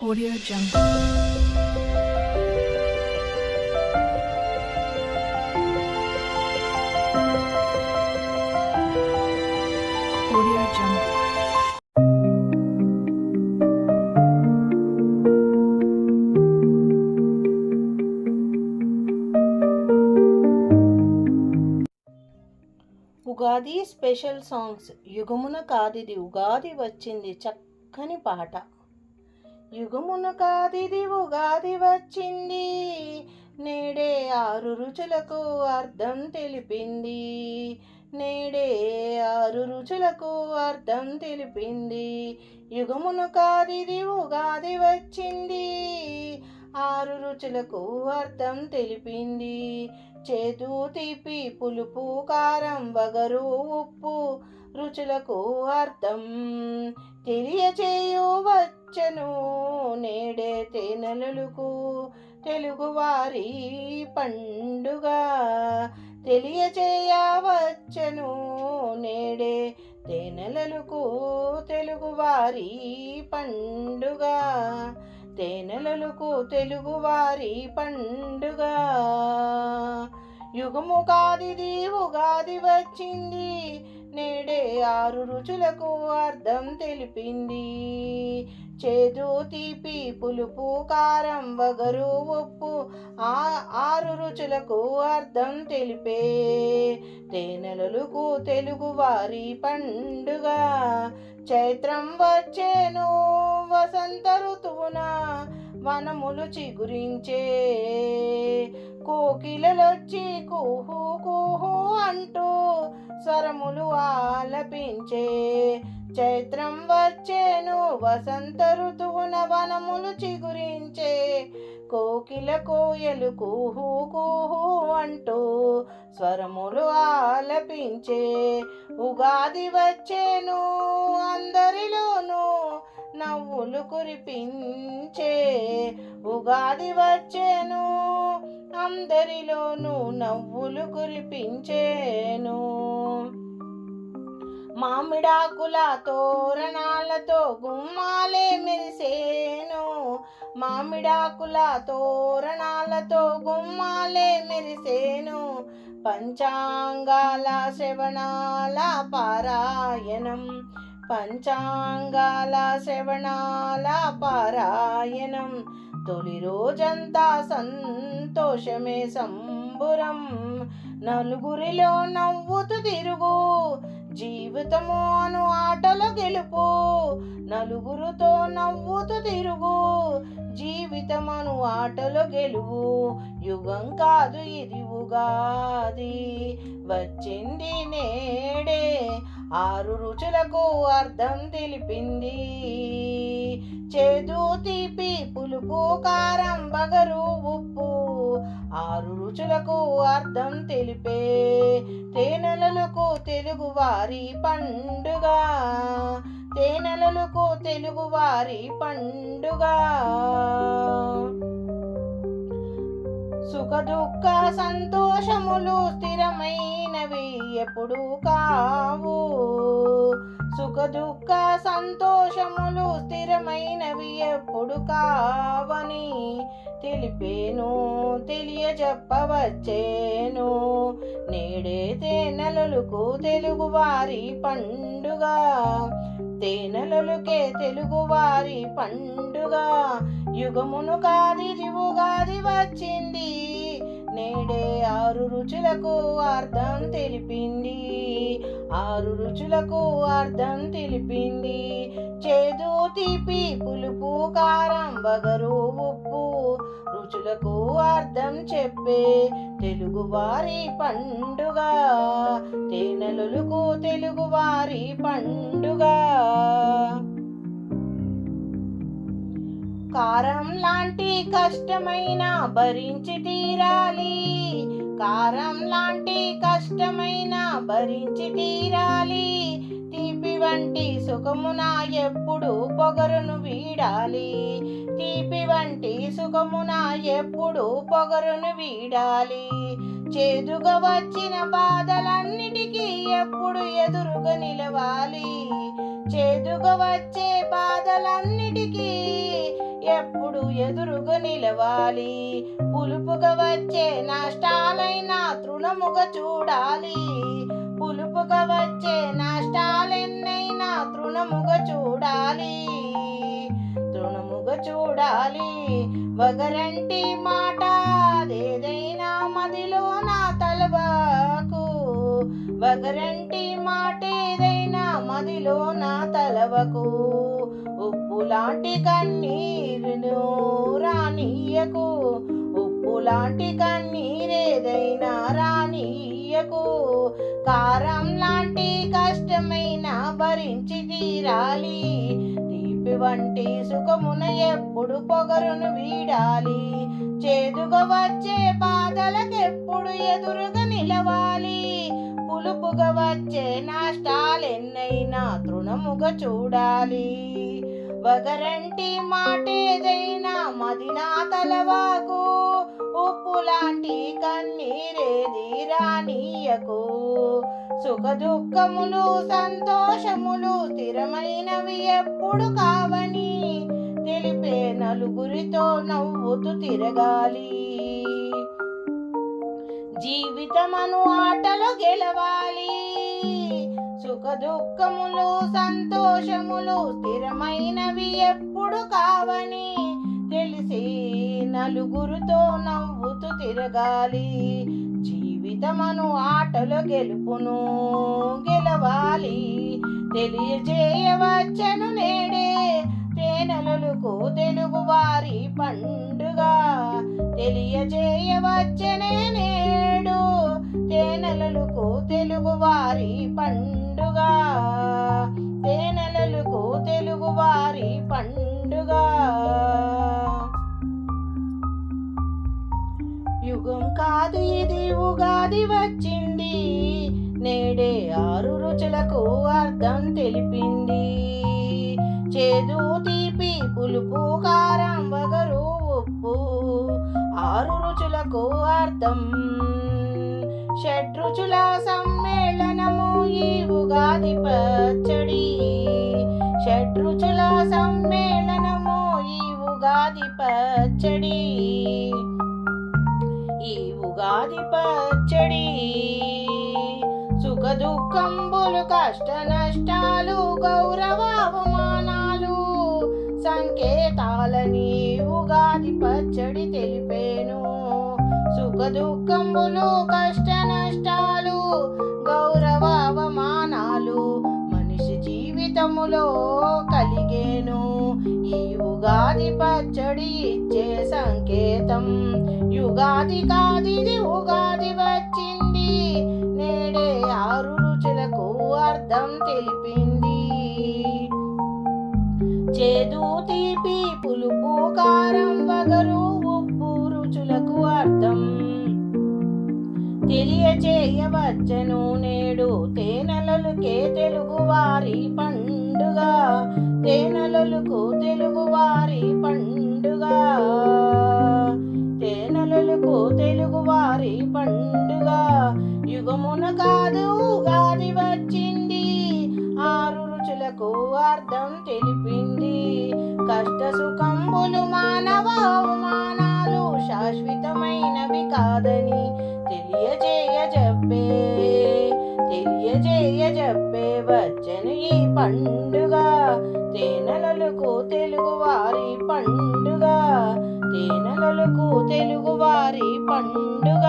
Audio Jungle. Ugadi special songs. యుగమున కాదిది ఉగాది వచ్చింది చక్కని పాట. యుగమున కాదిది ఉగాది వచ్చింది నేడే ఆరు రుచులకు అర్థం తెలిపింది. నేడే ఆరు రుచులకు అర్థం తెలిపింది. యుగమున కాదిది ఉగాది వచ్చింది ఆరు రుచులకు అర్థం తెలిపింది. చేదు తీపి పులుపు కారం వగరు ఉప్పు రుచులకు అర్థం తెలియచేయు వచ్చను నేడే తేనెలకు తెలుగువారి పండుగ. తెలియచేయవచ్చను నేడే తేనెలకు తెలుగువారి పండుగ. తేనెలకు తెలుగువారి పండుగ. యుగము ఉగాది వచ్చింది నేడే ఆరు రుచులకు అర్థం తెలిపింది. చేదు తీపి పులుపు కారం వగరు ఉప్పు ఆ ఆరు రుచులకు అర్థం తెలిపే తేనెలలకు తెలుగువారి పండుగ. చైత్రం వచ్చేను వసంత ఋతు వనములు చిగురించే కోకిలలొచ్చి కుహు కుహు అంటూ స్వరములు ఆలపించే. చైత్రం వచ్చేను వసంత ఋతువున వనములు చిగురించే కోకిల కోయలు కుహు కుహు అంటూ స్వరములు ఆలపించే. ఉగాది వచ్చేను అందరిలోనూ నవ్వులు కురిపించే ఉగాది వచ్చేను. అందరిలోనూ నవ్వులు కురిపించేను. మామిడాకుల తోరణాలతో గుమ్మాలే మెరిసేను. మామిడాకుల తోరణాలతో గుమ్మాలే మెరిసేను. పంచాంగాల శ్రవణాల పారాయణం పంచాంగాల శ్రవణాల పారాయణం. తొలి రోజంతా సంతోషమే సంబురం. నలుగురిలో నవ్వుతూ తిరుగు. జీవితము అను ఆటలో గెలుపు. నలుగురితో నవ్వుతూ తిరుగు. జీవితమను ఆటలు గెలువు. యుగం కాదు ఇది ఉగాది. వచ్చింది నేడే. ఆరు రుచులకు అర్థం తెలిపింది. చేదు తీపి పులుపు కారం బగరు ఉప్పు ఆరు రుచులకు అర్థం తెలిపే తేనెలలకు తెలుగువారి పండుగ. తేనెలలకు తెలుగువారి పండుగ. సుఖ దుఃఖ సంతోషములు స్థిరమైనవి ఎప్పుడు కావు. సుఖ దుఃఖ సంతోషములు స్థిరమైనవి ఎప్పుడు కావని తెలిపేను తెలియజెప్పవచ్చేను. నేడే తేనెలలకు తెలుగువారి పండుగ తేనెలకే తెలుగువారి పండుగ. యుగమును కాది రివుగాది వచ్చింది ఆరు రుచులకు అర్థం తెలిపింది. ఆరు రుచులకు అర్థం తెలిపింది. చేదు తీపి పులుపు కారం బగరు ఉప్పు రుచులకు అర్థం చెప్పే తెలుగువారి పండుగ. తేనెలలకు తెలుగువారి పండుగ. కారం లాంటి కష్టమైన భరించి తీరాలి. కారం లాంటి కష్టమైన భరించి తీరాలి. తీపి వంటి సుఖమున ఎప్పుడు పొగరును వీడాలి. తీపి వంటి సుఖమున ఎప్పుడు పొగరును వీడాలి. చేదుగా వచ్చిన బాధలన్నిటికీ ఎప్పుడు ఎదురుగా నిలవాలి. చేదుగా వచ్చే బాధలన్నిటికీ ఎప్పుడు ఎదురుగా నిలవాలి? పులుపుగా వచ్చే నష్టాలైనా తృణముగా చూడాలి. పులుపుగా వచ్చే నష్టాలెన్నైనా తృణముగా చూడాలి. తృణముగా చూడాలి. వగరంటి మాట అదేదైనా మదిలో నా తలవాకు. వగరంటి మాటేదైనా మదిలో నా తలవకు. ఉప్పు లాంటి కన్నీరును రానియకు. ఉప్పు లాంటి కన్నీరేదైనా రానియకు. కారం లాంటి కష్టమైన భరించి తీరాలి. తీపి వంటి సుఖమున ఎప్పుడు పొగరును వీడాలి. చేదుగా వచ్చే బాధలకెప్పుడు ఎదురుగా నిలవాలి? పులుపుగా వచ్చే నష్టాలెన్నైనా తృణముగా చూడాలి. వగరంటి మాటేదైనా మదినా తలవాకు. ఉప్పు లాంటి కన్నీరేది రానీయకు సుఖ దుఃఖములు సంతోషములు స్థిరమైనవి ఎప్పుడు కావని నలుగురితో నవ్వుతూ తిరగాలి. జీవితమను ఆటలు గెలవాలి. సుఖ దుఃఖములు సంతోషములు స్థిరమైనవి ఎప్పుడు కావని తెలిసి నలుగురితో నవ్వుతూ తిరగాలి. జీవితమను ఆటలు గెలుపును గెలవాలి. తెలియజేయవచ్చను నేడే తేనెలకు తెలుగు వారి పండుగ? తెలియజేయవచ్చనే నేడు. తేనెలకు తెలుగు వారి పండుగ? తేనెలకు తెలుగు వారి పండుగ? యుగం కాదు ఇది ఉగాది వచ్చింది. నేడే ఆరు రుచులకు అర్థం తెలిపింది. చేదు పులుపు కారం వగరు ఉప్పు ఆరు రుచులకు అర్థం. షడ్రుచుల సమ్మేళనము ఈ ఉగాది పచ్చడి. షడ్రుచుల సమ్మేళనము ఈ ఉగాది పచ్చడి. ఈ ఉగాది పచ్చడి సుఖ దుఃఖంబులు కష్ట నష్టాలు గౌరవము సంకేతాలని ఉగాది పచ్చడి తెలిపేను. సుఖ దుఃఖములు కష్ట నష్టాలు గౌరవ అవమానాలు మనిషి జీవితములో కలిగేను. ఈ ఉగాది పచ్చడి ఇచ్చే సంకేతం యుగాది కాదిది ఉగాది వచ్చింది. నేడే ఆరు రుచులకు అర్థం తెలిపింది. చేదు తీపి పులుపు కారం వగరు ఉప్పు రుచులకు అర్థం. తెలియచేయవచ్చను నేడు తేనెలలుకే తెలుగు వారి పండుగ. తేనెలలకు తెలుగు వారి పండుగ. తేనెలలకు తెలుగు వారి పండుగ. యుగమున కాదు ఉగాది వచ్చింది. ఆరు రుచులకు అర్థం తెలియ కష్ట సుఖంబులు మానవ అవమానాలు శాశ్వతమైనవి కాదని తెలియజేయ చెప్పే తెలియజేయ చెప్పే వచ్చను ఈ పండుగ. తేనెలకు తెలుగు వారి పండుగ తేనెలకు తెలుగు వారి పండుగ.